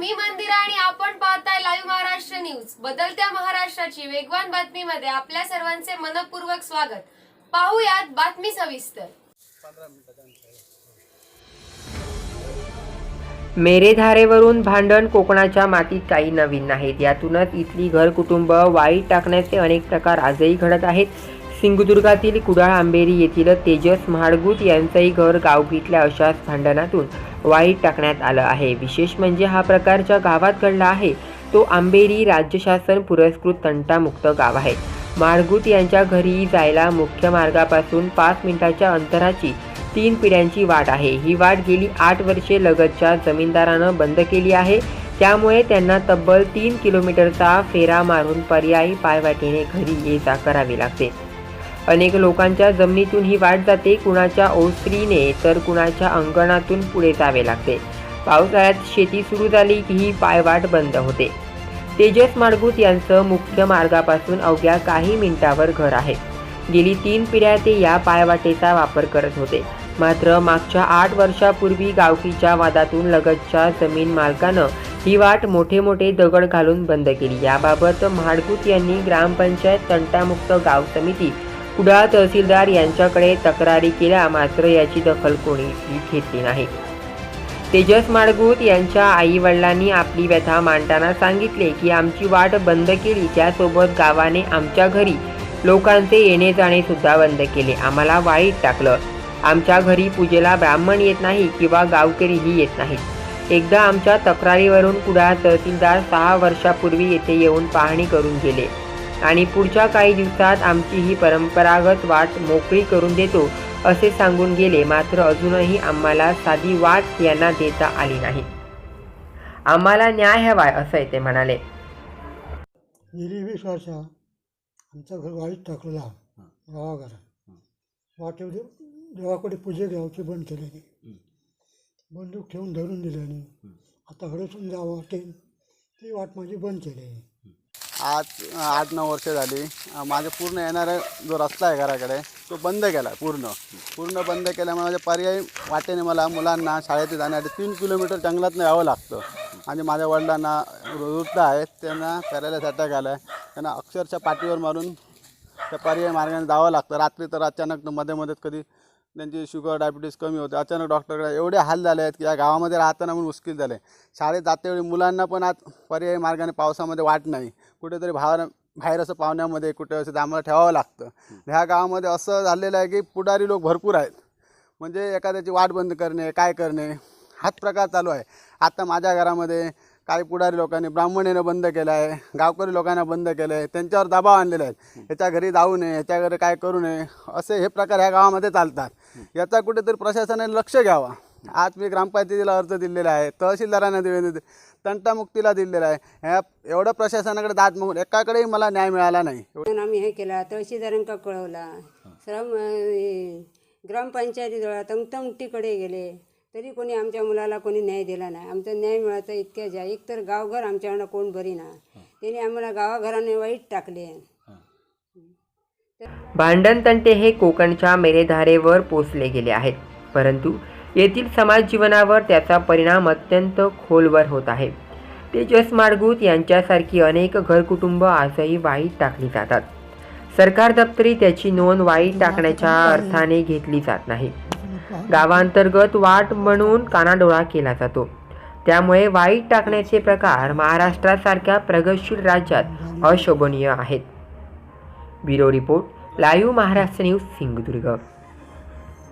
मी मंदिरा आणि आपण पाहताय लाईव्ह महाराष्ट्र न्यूज बदलत्या महाराष्ट्राची वेगवान बातमीमध्ये आपल्या सर्वांचे मनपूर्वक स्वागत. पाहूयात बातमी सविस्तर. मेरेधारेवरून भांडण कोकणाच्या मातीत काही नवीन नाहीत. यातूनच इथली घर कुटुंब वाईट टाकण्याचे अनेक प्रकार आजही घडत आहेत. सिंधुदुर्गातील कुडाळ आंबेरी येथील तेजस महाडगुत यांचंही घर गावगीतल्या अशाच भांडणातून वाईट टाकण्यात आलं आहे. विशेष म्हणजे हा प्रकार ज्या गावात घडला आहे तो आंबेरी राज्य शासन पुरस्कृत तंटामुक्त गाव आहे. माडगूत यांच्या घरी जायला मुख्य मार्गापासून पाच मिनिटाच्या अंतराची तीन पिढ्यांची वाट आहे. ही वाट गेली आठ वर्षे लगतच्या जमीनदारानं बंद केली आहे. त्यामुळे त्यांना तब्बल तीन किलोमीटरचा फेरा मारून पर्यायी पायवाटेने घरी ये जा करावी लागते. अनेक लोकांच्या जमिनीतून ही वाट जाते. कुणाच्या ओसरीने तर कुणाच्या अंगणातून पुढे जावे लागते. पावसाळ्यात शेती सुरू झाली की ही पायवाट बंद होते. तेजस माडगूत यांचं मुख्य मार्गापासून अवघ्या काही मिनिटावर घर आहे. गेली तीन पिढ्या ते या पायवाटेचा वापर करत होते. मात्र मागच्या आठ वर्षापूर्वी गावकीच्या वादातून लगतच्या जमीन मालकानं ही वाट मोठे मोठे दगड घालून बंद केली. याबाबत महाडगूत यांनी ग्रामपंचायत तंटामुक्त गाव समिती कुडाळ तहसीलदार यांच्याकडे तक्रारी केल्या मात्र याची दखल कोणीही घेतली नाही. तेजस माडगूत यांच्या आई वडिलांनी आपली व्यथा मांडताना सांगितले की आमची वाट बंद केली त्यासोबत गावाने आमच्या घरी लोकांचे येणे जाणे सुद्धा बंद केले. आम्हाला वाईट टाकलं. आमच्या घरी पूजेला ब्राह्मण येत नाही किंवा गावकरीही येत नाहीत. एकदा आमच्या तक्रारीवरून कुडाळ तहसीलदार सहा वर्षापूर्वी येथे येऊन पाहणी करून गेले. आणि पुढच्या काही दिवसात आमची ही परंपरागत वाट मोकळी करून देतो असे सांगून गेले. मात्र अजूनही आम्हाला साधी वाट यांना देता आली नाही. आम्हाला न्याय हवाय असं ते म्हणाले. गेली वीस वर्षा आमचं घर वाईट टाकलेला गावाघरात. वाटे देवाकडे पूजे घ्यावचे बंद केल्याने बंदूक ठेवून धरून दिल्याने आता हडसून जावं वाटेल ती वाट माझी बंद केली. आहे आज आठ नऊ वर्ष झाली. माझं पूर्ण येणारा जो रस्ता आहे घराकडे तो बंद केला पूर्ण. पूर्ण बंद केल्यामुळे माझ्या पर्यायी वाटेने मला मुलांना शाळेत जाण्यासाठी तीन किलोमीटर जंगलातनं यावं लागतं. आणि माझ्या वडिलांना वृद्ध आहेत त्यांना करायला अटॅक आला आहे त्यांना अक्षरशः पाठीवर मारून त्या पर्यायी मार्गाने जावं लागतं. रात्री तर अचानक मध्ये मध्येच कधी त्यांची शुगर डायबिटीस कमी होते. अचानक डॉक्टरकडे एवढे हाल झाले आहेत की या गावामध्ये राहताना पण मुश्किल झाले. शाळेत जातेवेळी मुलांना पण आज पर्यायी मार्गाने पावसामध्ये वाट नाही. कुठेतरी बाहेर बाहेर असं पाहुण्यामध्ये कुठे असं आम्हाला ठेवावं लागतं. ह्या गावामध्ये असं झालेलं आहे की पुढारी लोक भरपूर आहेत. म्हणजे एखाद्याची वाट बंद करणे काय करणे हाच प्रकार चालू आहे. आता माझ्या घरामध्ये काही पुढारी लोकांनी ब्राह्मण येणं बंद केलं आहे गावकरी लोकांना बंद केलं आहे त्यांच्यावर दबाव आणलेले आहेत ह्याच्या घरी जाऊ नये ह्याच्या घरी काय करू नये असे हे प्रकार ह्या गावामध्ये चालतात. याचा कुठेतरी प्रशासनाने लक्ष घ्यावा. आज मी ग्रामपंचायतीला अर्ज दिलेला आहे तहसीलदारांना दिले तंटामुक्तीला दिलेला आहे. ह्या एवढं प्रशासनाकडे दाद मागून एकाकडेही मला न्याय मिळाला नाही. म्हणून आम्ही हे केला तहसीलदारांका कळवला. श्रम हे, ग्रामपंचायतीजवळ तंगतंगटीकडे गेले. तरी कोणी आमच्या मुलाला कोणी न्याय दिला नाही. आमचा न्याय मिळायचा इतक्याच आहे एक तर गावघर आमच्याकडं कोण बरी ना. त्यांनी आम्हाला गावाघराने वाईट टाकले. भांडण तंटे हे कोकणच्या मेरेधारेवर पोचले गेले आहेत. परंतु येथील समाज जीवनावर त्याचा परिणाम अत्यंत खोलवर होत आहे. तेजस माडगूत यांच्यासारखी अनेक घरकुटुंब आजही वाईट टाकली जातात. सरकार दप्तरी त्याची नोंद वाईट टाकण्याच्या अर्थाने घेतली जात नाही. गावांतर्गत वाट म्हणून कानाडोळा केला जातो. त्यामुळे वाईट टाकण्याचे प्रकार महाराष्ट्रासारख्या प्रगतशील राज्यात अशोभनीय आहेत. Bureau report live Maharashtra news Sindhudurg.